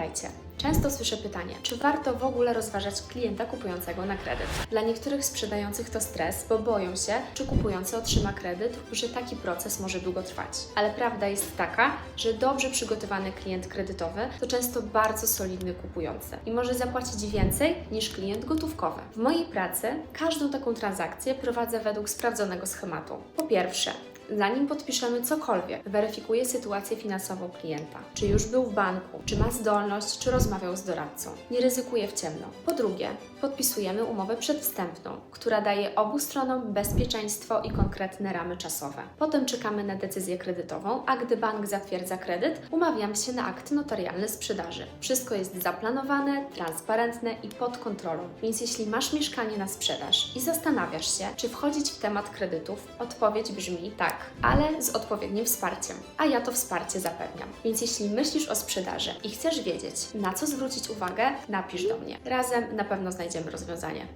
Witajcie. Często słyszę pytanie, czy warto w ogóle rozważać klienta kupującego na kredyt? Dla niektórych sprzedających to stres, bo boją się, czy kupujący otrzyma kredyt że taki proces może długo trwać. Ale prawda jest taka, że dobrze przygotowany klient kredytowy to często bardzo solidny kupujący i może zapłacić więcej niż klient gotówkowy. W mojej pracy każdą taką transakcję prowadzę według sprawdzonego schematu. Po pierwsze, Zanim podpiszemy cokolwiek, weryfikuję sytuację finansową klienta. Czy już był w banku, czy ma zdolność, czy rozmawiał z doradcą. Nie ryzykuję w ciemno. Po drugie, podpisujemy umowę przedwstępną, która daje obu stronom bezpieczeństwo i konkretne ramy czasowe. Potem czekamy na decyzję kredytową, a gdy bank zatwierdza kredyt, umawiamy się na akt notarialny sprzedaży. Wszystko jest zaplanowane, transparentne i pod kontrolą. Więc jeśli masz mieszkanie na sprzedaż i zastanawiasz się, czy wchodzić w temat kredytów, odpowiedź brzmi tak, ale z odpowiednim wsparciem. A ja to wsparcie zapewniam. Więc jeśli myślisz o sprzedaży i chcesz wiedzieć, na co zwrócić uwagę, napisz do mnie. Razem na pewno znajdziemy rozwiązanie.